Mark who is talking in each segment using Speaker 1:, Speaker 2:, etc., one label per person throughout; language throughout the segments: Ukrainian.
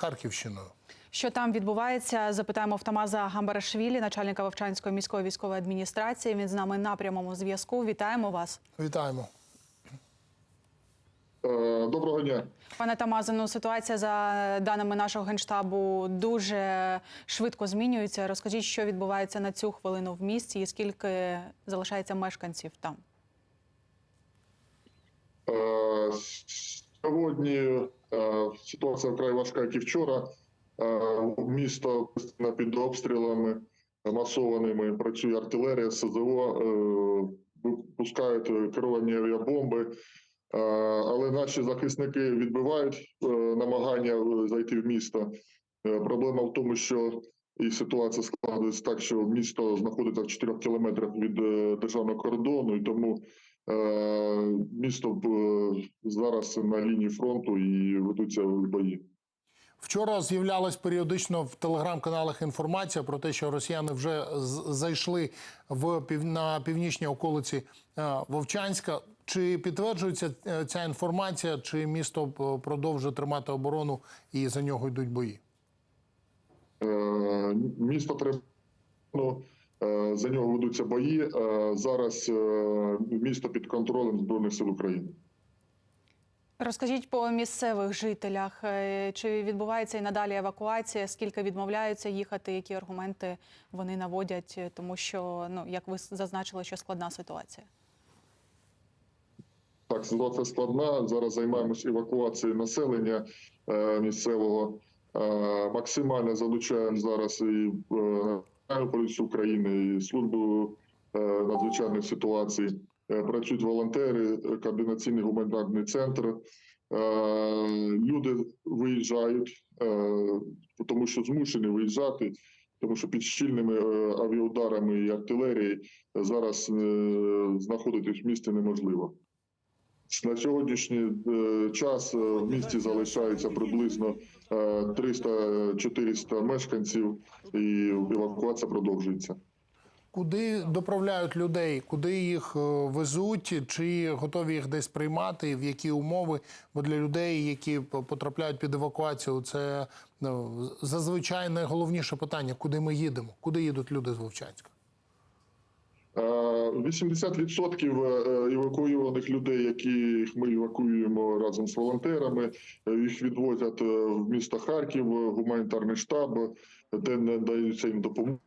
Speaker 1: Харківщиною.
Speaker 2: Що там відбувається? Запитаємо в Тамаза Гамбарашвілі, начальника Вовчанської міської військової адміністрації. Він з нами на прямому зв'язку. Вітаємо вас,
Speaker 1: Вітаємо.
Speaker 3: Е, Доброго дня.
Speaker 2: пане Тамазе. Ну ситуація за даними нашого генштабу дуже швидко змінюється. Розкажіть, що відбувається на цю хвилину в місті, і скільки залишається мешканців там.
Speaker 3: Сьогодні е, ситуація вкрай важка, як і вчора. Е, Місто під обстрілами масованими. Працює артилерія, СЗО, е, випускають керовані авіабомби. Але наші захисники відбивають намагання зайти в місто. Проблема в тому, що і ситуація складається так, що місто знаходиться в 4 кілометрах від державного кордону, і тому місто е, зараз на лінії фронту і ведуться бої.
Speaker 1: Вчора з'являлась періодично в телеграм-каналах інформація про те, що росіяни вже зайшли в пів... на північній околиці е, Вовчанська. Чи підтверджується е, ця інформація, чи місто е, продовжує тримати оборону і за нього йдуть бої?
Speaker 3: Е, Місто треба е, за нього ведуться бої. Е, Зараз е, місто під контролем збройних сил України.
Speaker 2: Розкажіть по місцевих жителях, е, чи відбувається і надалі евакуація? Скільки відмовляються їхати? Які аргументи вони наводять? Е, Тому що, ну як ви зазначили, що складна ситуація.
Speaker 3: Так, ситуація складна. Зараз займаємося евакуацією населення е, місцевого. Е, максимально залучаємо зараз і е, поліцію України, і службу е, надзвичайних ситуацій. Е, працюють волонтери, координаційний гуманітарний центр. Е, люди виїжджають, тому що змушені виїжджати, тому що під щільними авіаударами і артилерії зараз знаходитись в місті неможливо. На сьогоднішній е, час е, в місті залишається приблизно е, 300-400 мешканців, і евакуація продовжується.
Speaker 1: Куди доправляють людей, куди їх е, везуть, чи готові їх десь приймати, в які умови? Бо для людей, які потрапляють під евакуацію, це ну, зазвичай найголовніше питання: куди ми їдемо? Куди їдуть люди з Вовчанська?
Speaker 3: Е, 80% е, евакуйованих людей, яких ми евакуюємо разом з волонтерами, е, їх відвозять е, в місто Харків, е, гуманітарний штаб, де надаються їм допомога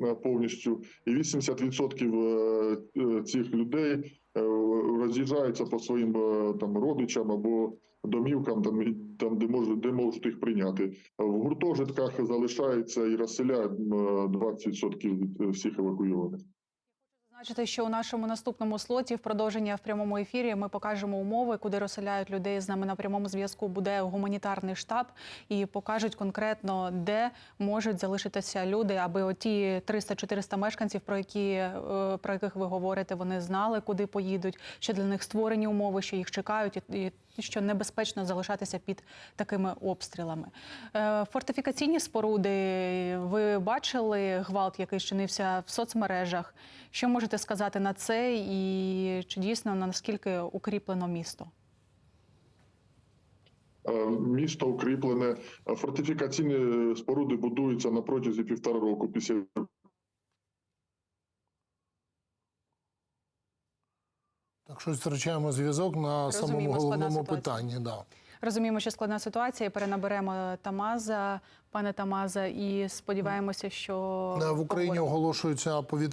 Speaker 3: е, повністю. І 80% е, е, цих людей е, роз'їжджаються по своїм е, там родичам або домівкам, там, там де можуть де можуть їх прийняти. В гуртожитках залишається і розселяють м, 20% е, всіх евакуйованих.
Speaker 2: Зазначити, що у нашому наступному слоті в продовження в прямому ефірі ми покажемо умови, куди розселяють людей. З нами на прямому зв'язку буде гуманітарний штаб і покажуть конкретно, де можуть залишитися люди, аби оті 300-400 мешканців, про які е, про яких ви говорите, вони знали, куди поїдуть, що для них створені умови, що їх чекають, і і що небезпечно залишатися під такими обстрілами. Е, Фортифікаційні споруди. Ви бачили гвалт, який чинився в соцмережах. Що можете сказати на це, і чи дійсно наскільки укріплено місто?
Speaker 3: Е, Місто укріплене, фортифікаційні споруди будуються на протязі півтора року після
Speaker 1: Так що втрачаємо зв'язок на
Speaker 2: Розуміємо, самому
Speaker 1: головному питанні. Да.
Speaker 2: Розуміємо, що складна ситуація. Перенаберемо Тамаза, пане Тамаза, і сподіваємося, що
Speaker 1: Е, В Україні оголошується повітря.